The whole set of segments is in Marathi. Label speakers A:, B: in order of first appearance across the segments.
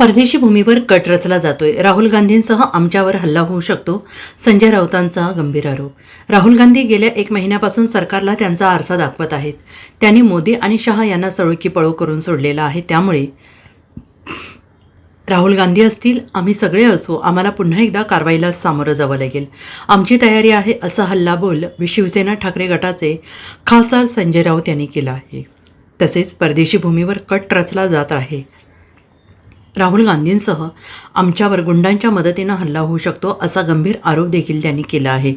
A: परदेशी भूमीवर कट रचला जातोय. राहुल गांधींसह आमच्यावर हल्ला होऊ शकतो. संजय राऊतांचा गंभीर आरोप. राहुल गांधी गेल्या एक महिन्यापासून सरकारला त्यांचा आरसा दाखवत आहेत. त्यांनी मोदी आणि शहा यांना सळोकी पळो करून सोडलेला आहे. त्यामुळे राहुल गांधी असतील आम्ही सगळे असो आम्हाला पुन्हा एकदा कारवाईला सामोरं जावं लागेल. आमची तयारी आहे असा हल्लाबोल शिवसेना ठाकरे गटाचे खासदार संजय राऊत यांनी केला आहे. तसेच परदेशी भूमीवर कट रचला जात आहे. राहुल गांधींसह आमच्यावर गुंडांच्या मदतीनं हल्ला होऊ शकतो असा गंभीर आरोप देखील त्यांनी केला आहे.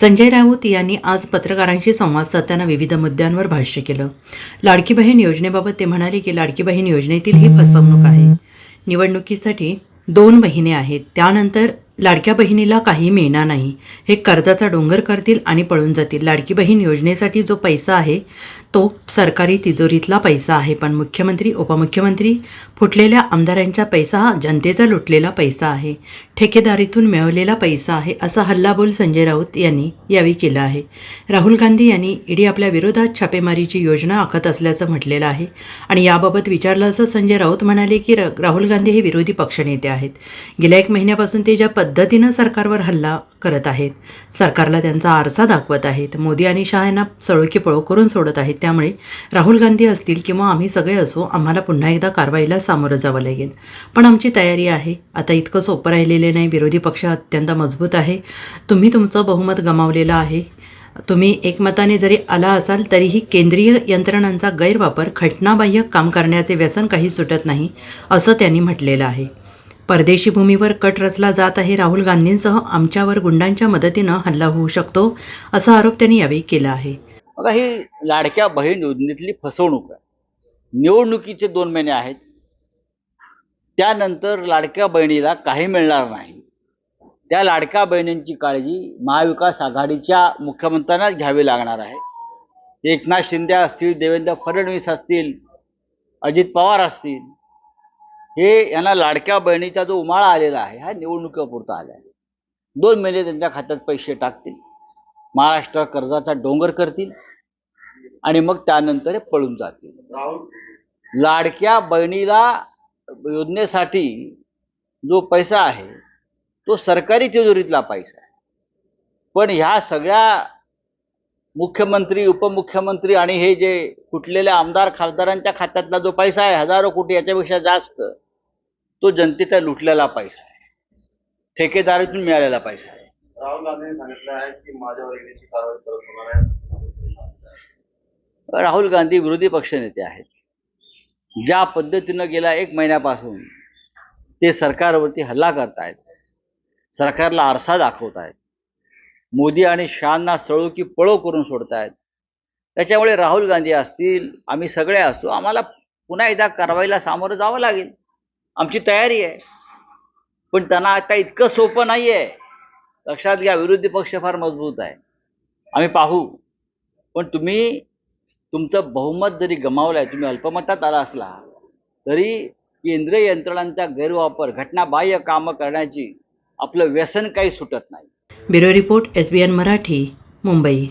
A: संजय राऊत यांनी आज पत्रकारांशी संवाद साधताना विविध मुद्द्यांवर भाष्य केलं. लाडकी बहीण योजनेबाबत ते म्हणाले की लाडकी बहीण योजनेतील ही फसवणूक आहे. निवडणुकीसाठी दोन महिने आहेत. त्यानंतर लाडक्या बहिणीला काही मिळणार नाही. हे कर्जाचा डोंगर करतील आणि पळून जातील. लाडकी बहीण योजनेसाठी जो पैसा आहे तो सरकारी तिजोरीतला पैसा आहे. पण मुख्यमंत्री उपमुख्यमंत्री फुटलेल्या आमदारांचा पैसा हा जनतेचा लुटलेला पैसा आहे. ठेकेदारीतून मिळवलेला पैसा आहे असा हल्लाबोल संजय राऊत यांनी यावेळी केला आहे. राहुल गांधी यांनी ईडी आपल्या विरोधात छापेमारीची योजना आखत असल्याचं म्हटलेलं आहे. आणि याबाबत विचारलं असं संजय राऊत म्हणाले की र- राहुल गांधी हे विरोधी पक्षनेते आहेत. गेल्या एक महिन्यापासून ते ज्या पद्धतीनं सरकारवर हल्ला करत आहेत. सरकारला त्यांचा आरसा दाखवत आहेत. मोदी आणि शहा यांना सळोकी पळो करून सोडत आहेत. त्यामुळे राहुल गांधी असतील किंवा आम्ही सगळे असो आम्हाला पुन्हा एकदा कारवाईला सामोरं जावं लागेल. पण आमची तयारी आहे. आता इतकं सोपं राहिलेले नाही. विरोधी पक्ष अत्यंत मजबूत आहे. तुम्ही तुमचं बहुमत गमावलेलं आहे. तुम्ही एकमताने जरी आला असाल तरीही केंद्रीय यंत्रणांचा गैरवापर घटनाबाह्य काम करण्याचे व्यसन काही सुटत नाही असं त्यांनी म्हटलेलं आहे. परदेशी भूमीवर कट रचला जात आहे. राहुल गांधींसह आमच्यावर गुंडांच्या मदतीनं हल्ला होऊ शकतो असा आरोप त्यांनी यावेळी केला आहे.
B: बघा ही लाडक्या बहीण योजनेतली फसवणूक आहे. निवडणुकीचे दोन महिने आहेत. त्यानंतर लाडक्या बहिणीला काही मिळणार नाही. त्या लाडक्या बहिणींची काळजी महाविकास आघाडीच्या मुख्यमंत्र्यांनाच घ्यावी लागणार आहे. एकनाथ शिंदे असतील देवेंद्र फडणवीस असतील अजित पवार असतील हे यांना लाडक्या बहिणीचा जो उमाळा आलेला आहे हा निवडणुकीपुरता आला आहे. दोन महिने त्यांच्या खात्यात पैसे टाकतील. महाराष्ट्र कर्जाचा डोंगर करतील आणि मग त्यानंतर हे पळून जातील. लाडक्या बहिणीला योजनेसाठी जो पैसा आहे तो सरकारी तिजोरीतला पैसा आहे. पण ह्या सगळ्या मुख्यमंत्री उपमुख्यमंत्री आणि हे जे कुठलेल्या आमदार खासदारांच्या खात्यातला जो पैसा आहे हजारो कोटी याच्यापेक्षा जास्त तो जनतेचा लुटलेला पैसा आहे. ठेकेदारीतून मिळालेला पैसा आहे.
C: राहुल गांधींनी सांगितलं आहे की माझ्यावर ईडीची कारवाई करत होणार आहे.
B: राहुल गांधी विरोधी पक्षनेते आहेत. ज्या पद्धतीनं गेल्या एक महिन्यापासून ते सरकारवरती हल्ला करतायत सरकारला आरसा दाखवत आहेत मोदी आणि शहांना सळो की पळो करून सोडतायत. त्याच्यामुळे राहुल गांधी असतील आम्ही सगळे असतो आम्हाला पुन्हा एकदा कारवाईला सामोरं जावं लागेल. आमची तयारी आहे. पण त्यांना आता इतकं सोपं नाही आहे लक्षात घ्या विरोधी पक्ष फार मजबूत आहे. आम्ही पाहू. पण तुम्ही तुमचं बहुमत जरी गमावलंय तुम्ही अल्पमतात आला असला तरी केंद्रीय यंत्रणांचा गैरवापर घटनाबाह्य कामं करण्याची आपलं व्यसन काही सुटत नाही.
A: Bureau report S B N Marathi Mumbai.